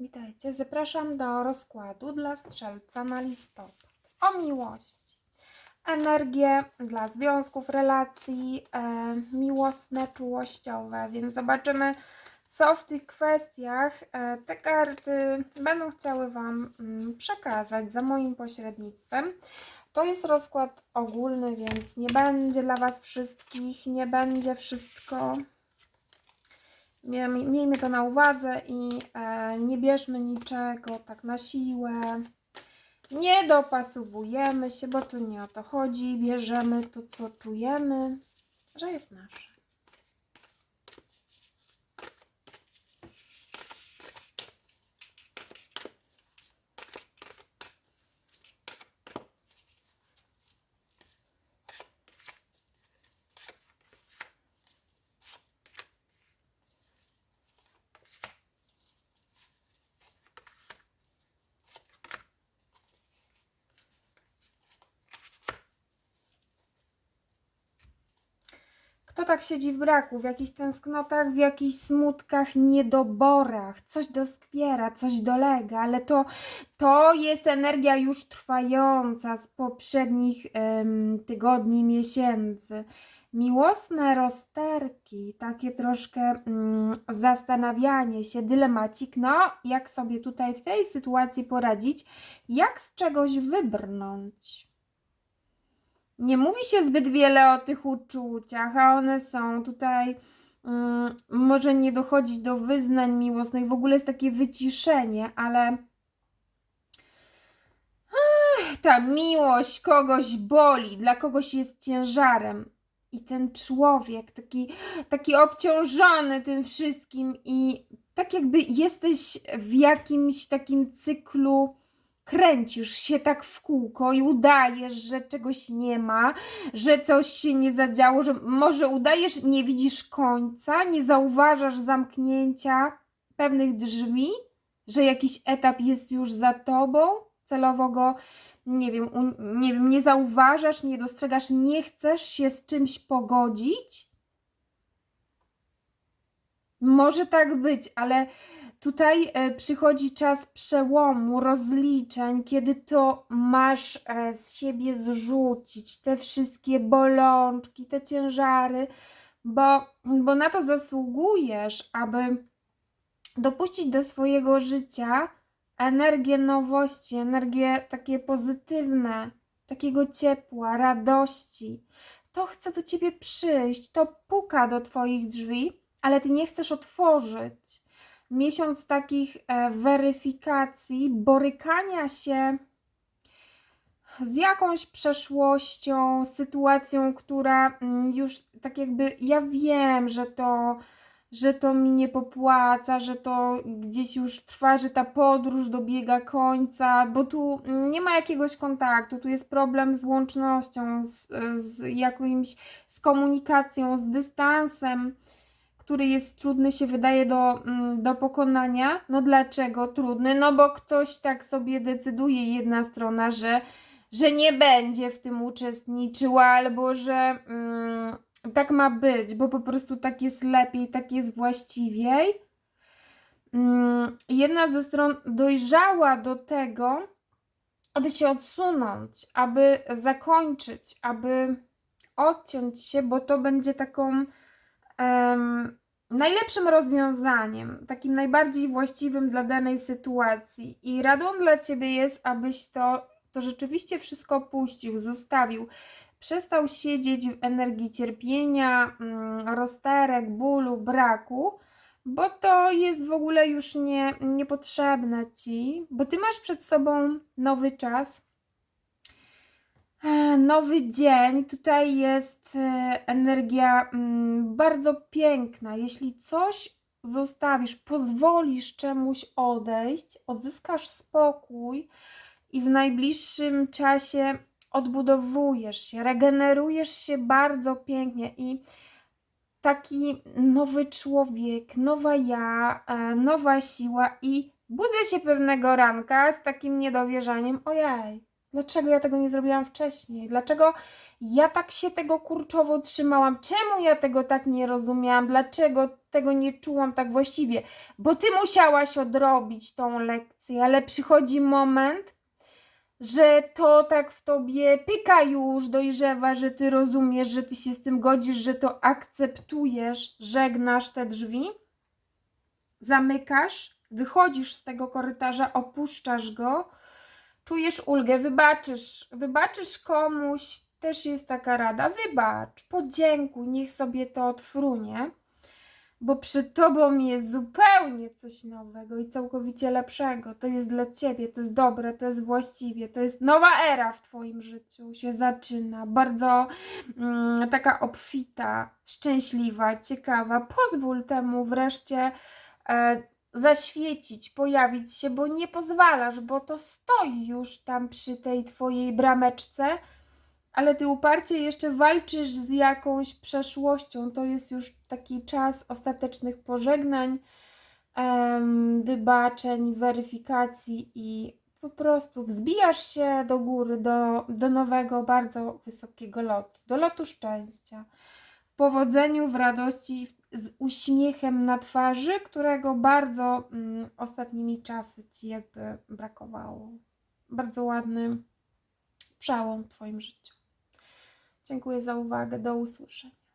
Witajcie, zapraszam do rozkładu dla strzelca na listopad. O miłości. Energie dla związków, relacji e, miłosne, czułościowe, więc zobaczymy, co w tych kwestiach e, te karty będą chciały Wam mm, przekazać za moim pośrednictwem. To jest rozkład ogólny, więc nie będzie dla Was wszystkich, nie będzie wszystko Miejmy to na uwadze i e, nie bierzmy niczego tak na siłę. Nie dopasowujemy się, bo to nie o to chodzi. Bierzemy to, co czujemy, że jest nasze. Tak siedzi w braku, w jakichś tęsknotach, w jakichś smutkach, niedoborach, coś doskwiera, coś dolega, ale to, to jest energia już trwająca z poprzednich em, tygodni, miesięcy. Miłosne rozterki, takie troszkę mm, zastanawianie się, dylemacik, no jak sobie tutaj w tej sytuacji poradzić, jak z czegoś wybrnąć. Nie mówi się zbyt wiele o tych uczuciach, a one są tutaj. mm, może nie dochodzić do wyznań miłosnych, w ogóle jest takie wyciszenie, ale. Ech, ta miłość kogoś boli, dla kogoś jest ciężarem. I ten człowiek, taki, taki obciążony tym wszystkim, i tak jakby jesteś w jakimś takim cyklu kręcisz się tak w kółko i udajesz, że czegoś nie ma, że coś się nie zadziało, że może udajesz, nie widzisz końca, nie zauważasz zamknięcia pewnych drzwi, że jakiś etap jest już za tobą, celowo go nie wiem, nie wiem, nie zauważasz, nie dostrzegasz, nie chcesz się z czymś pogodzić. Może tak być, ale Tutaj e, przychodzi czas przełomu, rozliczeń, kiedy to masz e, z siebie zrzucić te wszystkie bolączki, te ciężary, bo, bo na to zasługujesz, aby dopuścić do swojego życia energię nowości, energię takie pozytywne, takiego ciepła, radości. To chce do ciebie przyjść, to puka do twoich drzwi, ale ty nie chcesz otworzyć miesiąc takich e, weryfikacji, borykania się z jakąś przeszłością, sytuacją, która mm, już tak jakby ja wiem, że to, że to mi nie popłaca, że to gdzieś już trwa, że ta podróż dobiega końca, bo tu nie ma jakiegoś kontaktu, tu jest problem z łącznością, z, z jakimś, z komunikacją, z dystansem który jest trudny, się wydaje do, mm, do pokonania. No dlaczego trudny? No bo ktoś tak sobie decyduje, jedna strona, że, że nie będzie w tym uczestniczyła, albo że mm, tak ma być, bo po prostu tak jest lepiej, tak jest właściwiej. Mm, jedna ze stron dojrzała do tego, aby się odsunąć, aby zakończyć, aby odciąć się, bo to będzie taką um, najlepszym rozwiązaniem, takim najbardziej właściwym dla danej sytuacji. I radą dla ciebie jest, abyś to, to rzeczywiście wszystko puścił, zostawił. Przestał siedzieć w energii cierpienia, um, rozterek, bólu, braku, bo to jest w ogóle już nie, niepotrzebne ci, bo ty masz przed sobą nowy czas, E, nowy dzień. Tutaj jest e, energia mm, bardzo piękna. Jeśli coś zostawisz, pozwolisz czemuś odejść, odzyskasz spokój i w najbliższym czasie odbudowujesz się, regenerujesz się bardzo pięknie i taki nowy człowiek, nowa ja, e, nowa siła i budzę się pewnego ranka z takim niedowierzaniem, ojej, Dlaczego ja tego nie zrobiłam wcześniej? Dlaczego ja tak się tego kurczowo trzymałam? Czemu ja tego tak nie rozumiałam? Dlaczego tego nie czułam tak właściwie? Bo ty musiałaś odrobić tą lekcję, ale przychodzi moment, że to tak w tobie pyka już, dojrzewa, że ty rozumiesz, że ty się z tym godzisz, że to akceptujesz, żegnasz te drzwi, zamykasz, wychodzisz z tego korytarza, opuszczasz go, czujesz ulgę, wybaczysz, wybaczysz komuś, też jest taka rada, wybacz, podziękuj, niech sobie to odfrunie, bo przed tobą jest zupełnie coś nowego i całkowicie lepszego. To jest dla ciebie, to jest dobre, to jest właściwie, to jest nowa era w twoim życiu się zaczyna, bardzo mm, taka obfita, szczęśliwa, ciekawa. Pozwól temu wreszcie e, zaświecić, pojawić się, bo nie pozwalasz, bo to stoi już tam przy tej twojej brameczce, ale ty uparcie jeszcze walczysz z jakąś przeszłością. To jest już taki czas ostatecznych pożegnań, em, wybaczeń, weryfikacji i po prostu wzbijasz się do góry, do, do nowego, bardzo wysokiego lotu, do lotu szczęścia. W powodzeniu, w radości, w- z uśmiechem na twarzy, którego bardzo mm, ostatnimi czasy ci jakby brakowało. Bardzo ładny przełom w Twoim życiu. Dziękuję za uwagę. Do usłyszenia.